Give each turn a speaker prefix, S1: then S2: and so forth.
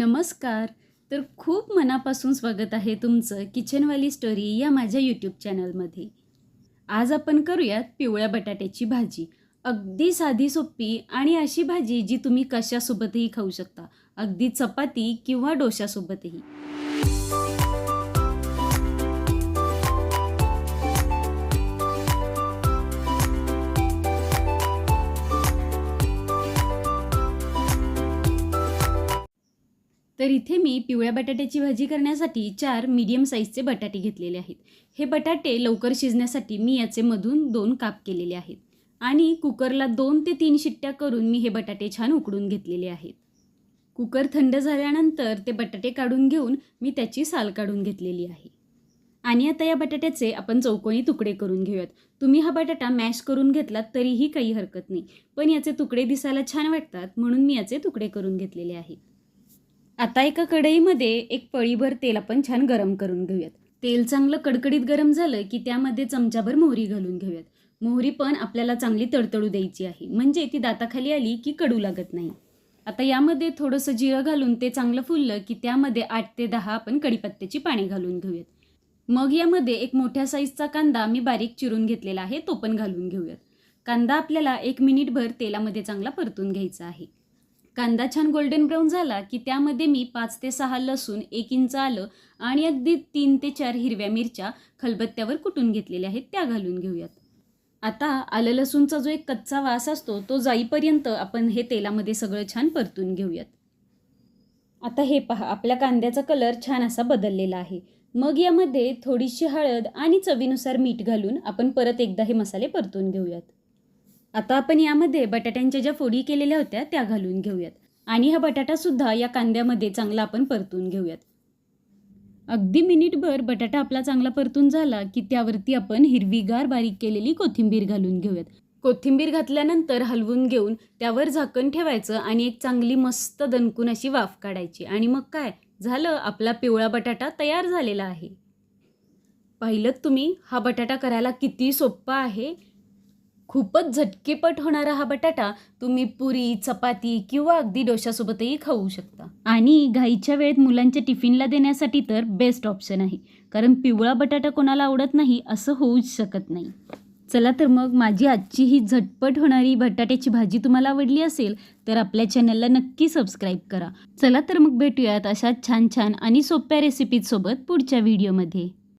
S1: नमस्कार. तर खूप मनापासून स्वागत आहे तुमचं किचनवाली स्टोरी या माझ्या यूट्यूब चॅनलमध्ये. आज आपण करूयात पिवळ्या बटाट्याची भाजी. अगदी साधी सोपी आणि अशी भाजी जी तुम्ही कशासोबतही खाऊ शकता. अगदी चपाती किंवा डोशासोबतही. तर इथे मी पिवळ्या बटाट्याची भाजी करण्यासाठी चार मीडियम साईजचे बटाटे घेतलेले आहेत. हे बटाटे लवकर शिजण्यासाठी मी याचे मधून दोन काप केलेले आहेत. आणि कुकरला दोन ते तीन शिट्ट्या करून मी हे बटाटे छान उकडून घेतलेले आहेत. कुकर थंड झाल्यानंतर ते बटाटे काढून घेऊन मी त्याची साल काढून घेतलेली आहे. आणि आता या बटाट्याचे आपण चौकोनी तुकडे करून घेऊयात. तुम्ही हा बटाटा मॅश करून घेतलात तरीही काही हरकत नाही. पण याचे तुकडे दिसायला छान वाटतात म्हणून मी याचे तुकडे करून घेतलेले आहेत. आता एका कढईमध्ये एक पळीभर तेल आपण छान गरम करून घेऊयात. तेल चांगलं कडकडीत गरम झालं की त्यामध्ये चमचाभर मोहरी घालून घेऊयात. मोहरी पण आपल्याला चांगली तडतडू द्यायची आहे. म्हणजे ती दाताखाली आली की कडू लागत नाही. आता यामध्ये थोडंसं जिरं घालून ते चांगलं फुललं की त्यामध्ये आठ ते दहा आपण कढीपत्त्याची पाने घालून घेऊयात. मग यामध्ये एक मोठ्या साईजचा कांदा मी बारीक चिरून घेतलेला आहे तो पण घालून घेऊयात. कांदा आपल्याला एक मिनिटभर तेलामध्ये चांगला परतून घ्यायचा आहे. कांदा छान गोल्डन ब्राऊन झाला की त्यामध्ये मी पाच ते सहा लसूण एक इंच आलं आणि अगदी तीन ते चार हिरव्या मिरच्या खलबत्त्यावर कुटून घेतलेल्या आहेत त्या घालून घेऊयात. आता आलं लसूणचा जो एक कच्चा वास असतो तो जाईपर्यंत आपण हे तेलामध्ये सगळं छान परतून घेऊयात. आता हे पहा आपल्या कांद्याचा कलर छान असा बदललेला आहे. मग यामध्ये थोडीशी हळद आणि चवीनुसार मीठ घालून आपण परत एकदा हे मसाले परतून घेऊयात. आता आपण यामध्ये बटाट्यांच्या ज्या फोडी केलेल्या होत्या त्या घालून घेऊयात. आणि हा बटाटासुद्धा या कांद्यामध्ये चांगला आपण परतून घेऊयात. अगदी मिनिटभर बटाटा आपला चांगला परतून झाला की त्यावरती आपण हिरवीगार बारीक केलेली कोथिंबीर घालून घेऊयात. कोथिंबीर घातल्यानंतर हलवून घेऊन त्यावर झाकण ठेवायचं आणि एक चांगली मस्त दणकून अशी वाफ काढायची. आणि मग काय? झालं. आपला पिवळा बटाटा तयार झालेला आहे. पाहिलं तुम्ही? हा बटाटा करायला किती सोप्पा आहे. खूपच झटकेपट होणारा हा बटाटा तुम्ही पुरी चपाती किंवा अगदी डोशासोबतही खाऊ शकता. आणि घाईच्या वेळेत मुलांच्या टिफिनला देण्यासाठी तर बेस्ट ऑप्शन आहे. कारण पिवळा बटाटा कोणाला आवडत नाही असं होऊच शकत नाही. चला तर मग माझी आजची ही झटपट होणारी बटाट्याची भाजी तुम्हाला आवडली असेल तर आपल्या चॅनलला नक्की सबस्क्राईब करा. चला तर मग भेटूयात अशा छान छान आणि सोप्या रेसिपीजसोबत पुढच्या व्हिडिओमध्ये